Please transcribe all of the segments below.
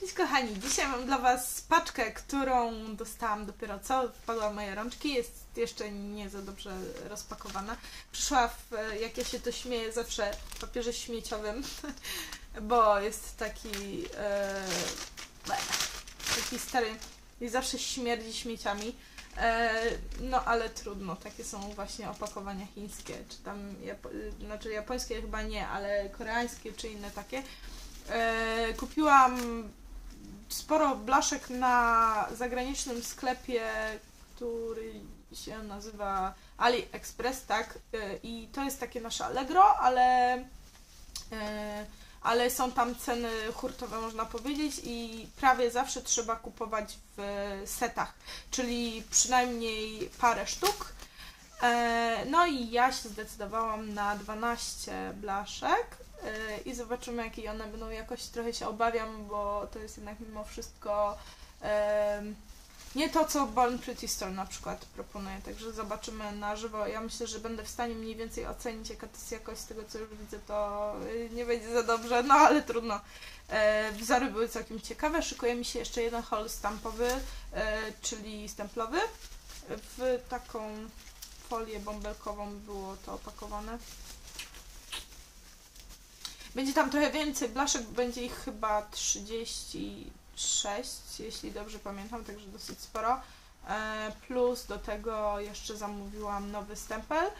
Cześć kochani, dzisiaj mam dla Was paczkę, którą dostałam dopiero co, wpadła moje rączki, jest jeszcze nie za dobrze rozpakowana. Przyszła w, jak ja się to śmieję, zawsze w papierze śmieciowym, bo jest taki, e, taki stary i zawsze śmierdzi śmieciami. E, no ale trudno, takie są właśnie opakowania chińskie, czy tam, Japo znaczy japońskie chyba nie, ale koreańskie czy inne takie. E, kupiłam sporo blaszek na zagranicznym sklepie, który się nazywa AliExpress, tak? E, I to jest takie nasze Allegro, ale, e, ale są tam ceny hurtowe, można powiedzieć, i prawie zawsze trzeba kupować w setach, czyli przynajmniej parę sztuk. E, no i ja się zdecydowałam na 12 blaszek i zobaczymy, jakie one będą jakoś. Trochę się obawiam, bo to jest jednak mimo wszystko nie to, co Born Pretty Store na przykład proponuje, także zobaczymy na żywo. Ja myślę, że będę w stanie mniej więcej ocenić, jaka to jest jakość. Z tego, co już widzę, to y, nie będzie za dobrze, no ale trudno. E, wzory były całkiem ciekawe. Szykuje mi się jeszcze jeden haul stampowy, e, czyli stemplowy. W taką folię bąbelkową było to opakowane. Będzie tam trochę więcej blaszek, będzie ich chyba 36, jeśli dobrze pamiętam, także dosyć sporo. E, plus do tego jeszcze zamówiłam nowy stempel, e,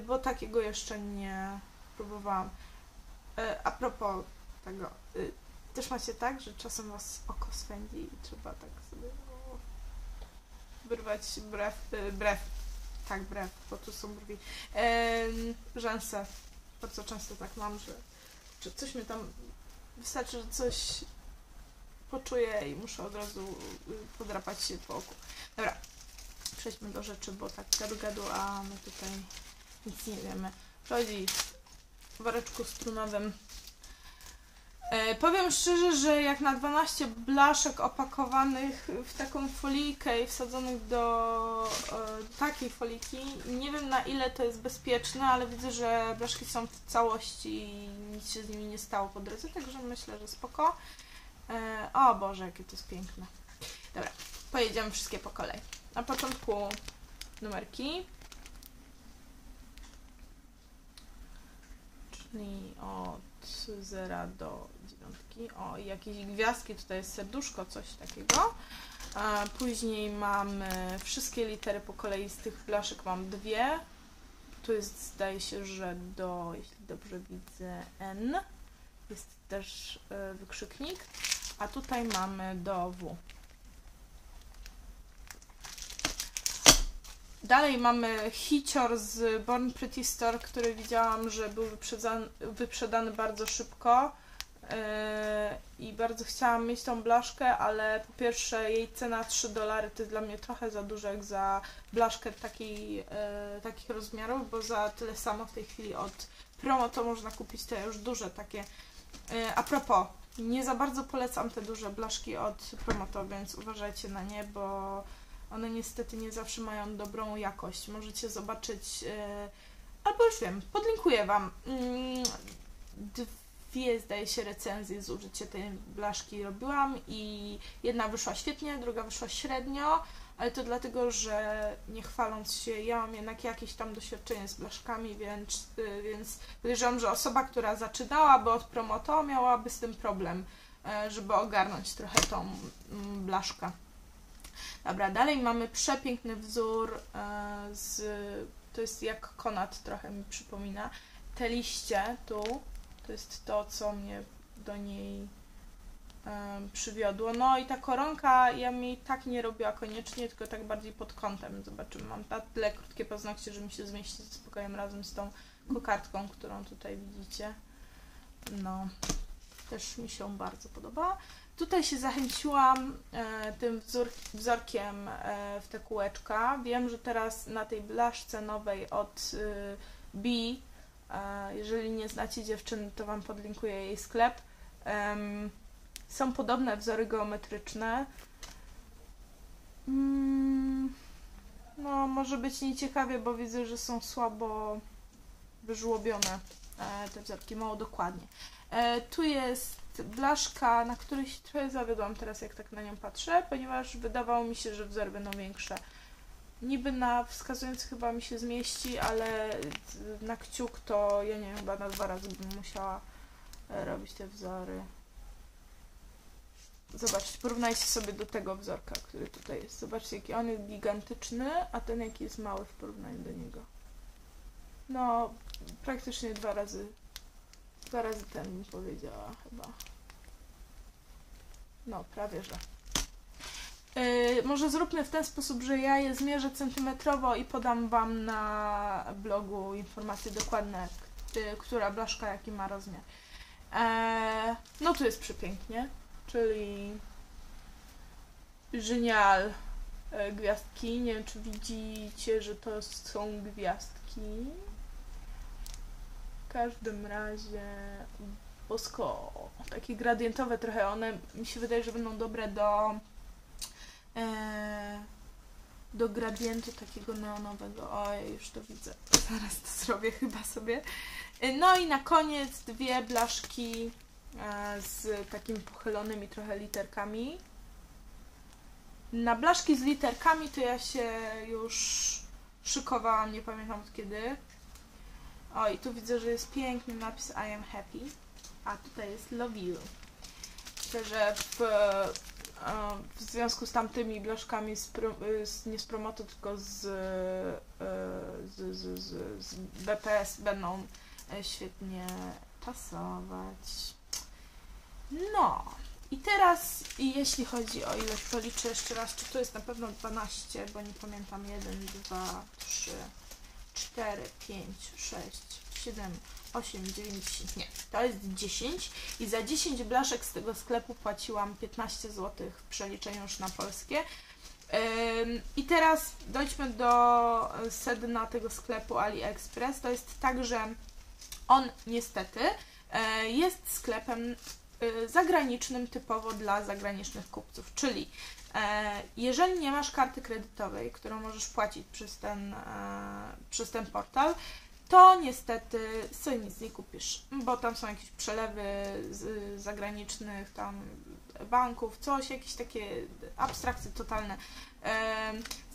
bo takiego jeszcze nie próbowałam. E, a propos tego, też macie tak, że czasem was oko swędzi i trzeba tak sobie wyrwać brew, brew, tak brew, bo tu są brwi, rzęsę. Bardzo często tak mam, że czy coś mi tam wystarczy, że coś poczuję i muszę od razu y, podrapać się po oku. Dobra, przejdźmy do rzeczy, bo tak gadu gadu, a my tutaj nic nie wiemy. Chodzi w woreczku strunowym powiem szczerze, że jak na 12 blaszek opakowanych w taką folijkę i wsadzonych do e, takiej foliki, nie wiem na ile to jest bezpieczne, ale widzę, że blaszki są w całości i nic się z nimi nie stało po drodze, także myślę, że spoko. E, o Boże, jakie to jest piękne. Dobra, pojedziemy wszystkie po kolei. Na początku numerki. Czyli od 0 do dziewiątki. O, jakieś gwiazdki, tutaj jest serduszko, coś takiego. Później mamy wszystkie litery po kolei, z tych blaszek mam dwie. Tu jest, zdaje się, że do, jeśli dobrze widzę, N. Jest też y, wykrzyknik. A tutaj mamy do W. Dalej mamy hicior z Born Pretty Store, który widziałam, że był wyprzedany, wyprzedany bardzo szybko yy, i bardzo chciałam mieć tą blaszkę, ale po pierwsze jej cena 3 dolary to jest dla mnie trochę za dużo jak za blaszkę takiej, yy, takich rozmiarów, bo za tyle samo w tej chwili od promo to można kupić te już duże takie. Yy, a propos, nie za bardzo polecam te duże blaszki od Promoto, więc uważajcie na nie, bo one niestety nie zawsze mają dobrą jakość. Możecie zobaczyć, yy, albo już wiem, podlinkuję Wam. Yy, dwie, zdaje się, recenzje z użyciem tej blaszki robiłam i jedna wyszła świetnie, druga wyszła średnio, ale to dlatego, że nie chwaląc się, ja mam jednak jakieś tam doświadczenie z blaszkami, więc, yy, więc podejrzewam, że osoba, która zaczynałaby od promoto, miałaby z tym problem, yy, żeby ogarnąć trochę tą yy, blaszkę. Dobra, dalej mamy przepiękny wzór e, z, to jest jak konat trochę mi przypomina. Te liście tu, to jest to, co mnie do niej e, przywiodło. No i ta koronka, ja mi tak nie robiła koniecznie, tylko tak bardziej pod kątem. Zobaczymy, mam na tyle krótkie paznokcie, że mi się zmieści ze spokojem razem z tą kokardką, którą tutaj widzicie. No, też mi się bardzo podoba. Tutaj się zachęciłam e, tym wzorkiem e, w te kółeczka. Wiem, że teraz na tej blaszce nowej od e, B, jeżeli nie znacie dziewczyny, to Wam podlinkuję jej sklep. są podobne wzory geometryczne. Mm, no, może być nieciekawie, bo widzę, że są słabo wyżłobione e, te wzorki, mało dokładnie. E, tu jest blaszka, na której się trochę zawiodłam teraz, jak tak na nią patrzę, ponieważ wydawało mi się, że wzory będą większe. Niby na wskazujący chyba mi się zmieści, ale na kciuk to ja nie wiem, chyba na dwa razy bym musiała e, robić te wzory. Zobaczcie, porównajcie sobie do tego wzorka, który tutaj jest. Zobaczcie, jaki on jest gigantyczny, a ten jaki jest mały w porównaniu do niego. No, praktycznie dwa razy, dwa razy ten bym powiedziała chyba. No, prawie że. Yy, może zróbmy w ten sposób, że ja je zmierzę centymetrowo i podam Wam na blogu informacje dokładne, która blaszka jaki ma rozmiar. Eee, no tu jest przepięknie, czyli Genial e, gwiazdki. Nie wiem, czy widzicie, że to są gwiazdki. W każdym razie bosko. Takie gradientowe trochę. One mi się wydaje, że będą dobre do e, do gradientu takiego neonowego. Oj, już to widzę. Zaraz to zrobię chyba sobie. E, No i na koniec dwie blaszki e, z takimi pochylonymi trochę literkami. Na blaszki z literkami to ja się już szykowałam, nie pamiętam od kiedy. O, i tu widzę, że jest piękny napis I am happy, a tutaj jest love you. Myślę, że w, e, w związku z tamtymi blaszkami, z, pro, z, nie z promotu, tylko z, e, z, z, z, BPS będą e, świetnie pasować. No, i teraz, jeśli chodzi o ilość, policzę jeszcze raz, czy to jest na pewno 12, bo nie pamiętam, 1, 2, 3, 4, 5, 6, 7, 8, 9, 10, nie, to jest 10 i za 10 blaszek z tego sklepu płaciłam 15 zł w przeliczeniu już na polskie. I teraz dojdźmy do sedna tego sklepu AliExpress. To jest tak, że on niestety e, jest sklepem zagranicznym typowo dla zagranicznych kupców, czyli e, jeżeli nie masz karty kredytowej, którą możesz płacić przez ten, e, przez ten portal, to niestety sobie nic nie kupisz, bo tam są jakieś przelewy z zagranicznych tam banków, coś, jakieś takie abstrakcje totalne.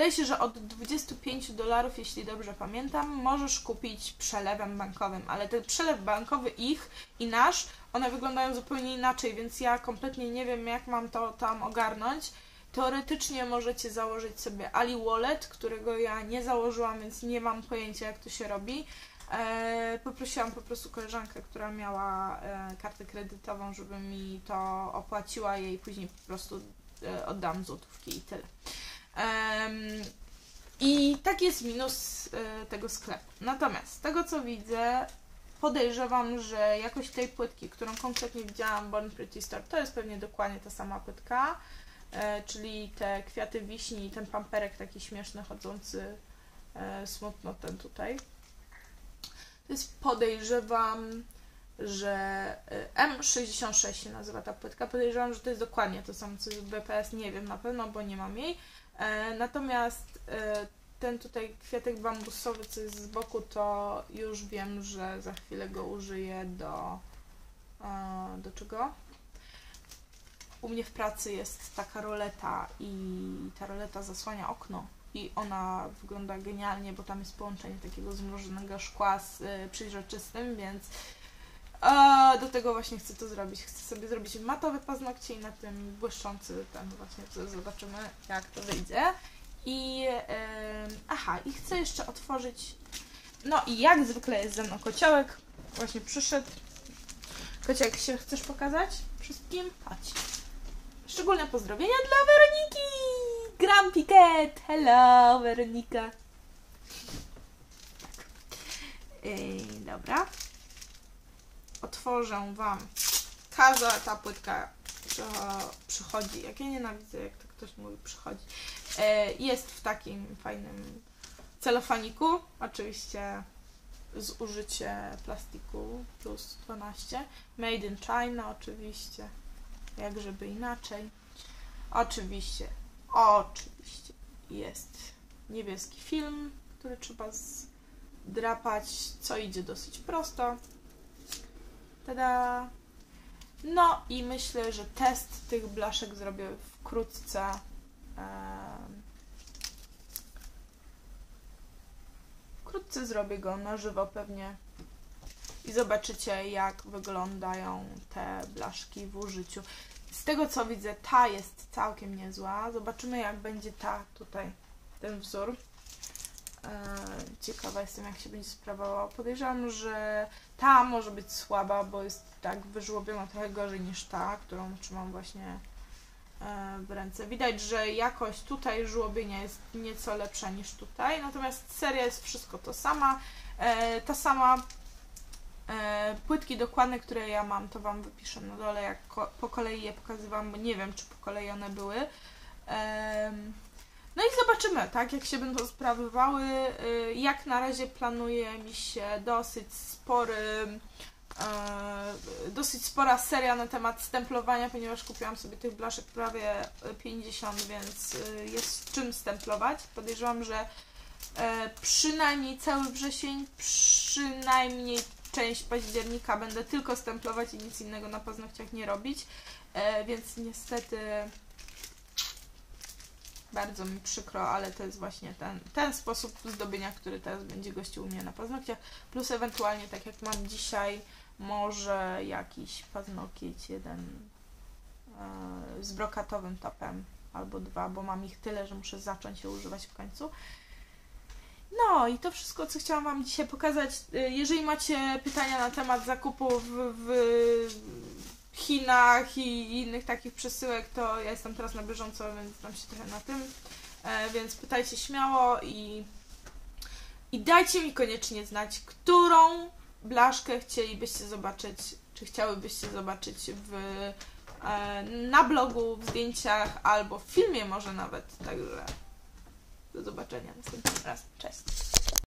Zdaje się, że od 25 dolarów, jeśli dobrze pamiętam, możesz kupić przelewem bankowym, ale ten przelew bankowy ich i nasz, one wyglądają zupełnie inaczej, więc ja kompletnie nie wiem, jak mam to tam ogarnąć. Teoretycznie możecie założyć sobie Ali Wallet, którego ja nie założyłam, więc nie mam pojęcia, jak to się robi. E, poprosiłam po prostu koleżankę, która miała e, kartę kredytową, żeby mi to opłaciła jej później po prostu e, oddam złotówki i tyle. I taki jest minus e, tego sklepu. Natomiast z tego co widzę, podejrzewam, że jakość tej płytki, którą konkretnie widziałam, Born Pretty Store, to jest pewnie dokładnie ta sama płytka, e, czyli te kwiaty wiśni i ten pamperek taki śmieszny, chodzący e, smutno ten tutaj. Jest podejrzewam, że e, M66 się nazywa ta płytka. Podejrzewam, że to jest dokładnie to samo co BPS, nie wiem na pewno, bo nie mam jej. E, Natomiast e, ten tutaj kwiatek bambusowy, co jest z boku, to już wiem, że za chwilę go użyję do. e, Do czego? U mnie w pracy jest taka roleta i ta roleta zasłania okno i ona wygląda genialnie, bo tam jest połączenie takiego zmrożonego szkła z y, więc a, do tego właśnie chcę to zrobić. Chcę sobie zrobić matowe paznokcie i na tym błyszczący ten właśnie, zobaczymy jak to wyjdzie. I em, aha, i chcę jeszcze otworzyć. No i jak zwykle jest ze mną kociołek. Właśnie przyszedł. Kociołek się chcesz pokazać wszystkim? Chodź. Szczególne pozdrowienia dla Weroniki! Gram Piket! Hello, Weronika! Yy, dobra. Otworzę Wam. Każda ta płytka przy- przychodzi. Jak ja nienawidzę, jak to ktoś mówi, przychodzi. Yy, jest w takim fajnym celofaniku. Oczywiście zużycie plastiku plus 12. Made in China oczywiście. Jak żeby inaczej. Oczywiście, oczywiście jest niebieski film, który trzeba zdrapać, co idzie dosyć prosto. Tada! No i myślę, że test tych blaszek zrobię wkrótce. Wkrótce zrobię go na żywo pewnie i zobaczycie jak wyglądają te blaszki w użyciu. Z tego co widzę, ta jest całkiem niezła. Zobaczymy jak będzie ta tutaj, ten wzór. Eee, Ciekawa jestem jak się będzie sprawowała. Podejrzewam, że ta może być słaba, bo jest tak wyżłobiona trochę gorzej niż ta, którą trzymam właśnie e, w ręce. Widać, że jakość tutaj żłobienia jest nieco lepsza niż tutaj, natomiast seria jest wszystko to sama. E, ta sama e, płytki dokładne, które ja mam, to Wam wypiszę na dole, jak po kolei je pokazywałam, bo nie wiem, czy po kolei one były. No i zobaczymy, tak, jak się będą sprawowały. Y, Jak na razie planuje mi się dosyć spory, e, dosyć spora seria na temat stemplowania, ponieważ kupiłam sobie tych blaszek prawie 50, więc y, jest czym stemplować. Podejrzewam, że e, przynajmniej cały wrzesień, przynajmniej część października będę tylko stemplować i nic innego na paznokciach nie robić, e, więc niestety bardzo mi przykro, ale to jest właśnie ten, ten sposób zdobienia, który teraz będzie gościł u mnie na paznokciach. Plus ewentualnie, tak jak mam dzisiaj, może jakiś paznokieć jeden e, z brokatowym topem albo dwa, bo mam ich tyle, że muszę zacząć je używać w końcu. No i to wszystko, co chciałam Wam dzisiaj pokazać. Y, Jeżeli macie pytania na temat zakupów w, w Chinach i innych takich przesyłek, to ja jestem teraz na bieżąco, więc znam się trochę na tym. E, więc pytajcie śmiało i, i dajcie mi koniecznie znać, którą blaszkę chcielibyście zobaczyć, czy chciałybyście zobaczyć w, e, na blogu, w zdjęciach albo w filmie może nawet. Także do zobaczenia następnym razem. Cześć!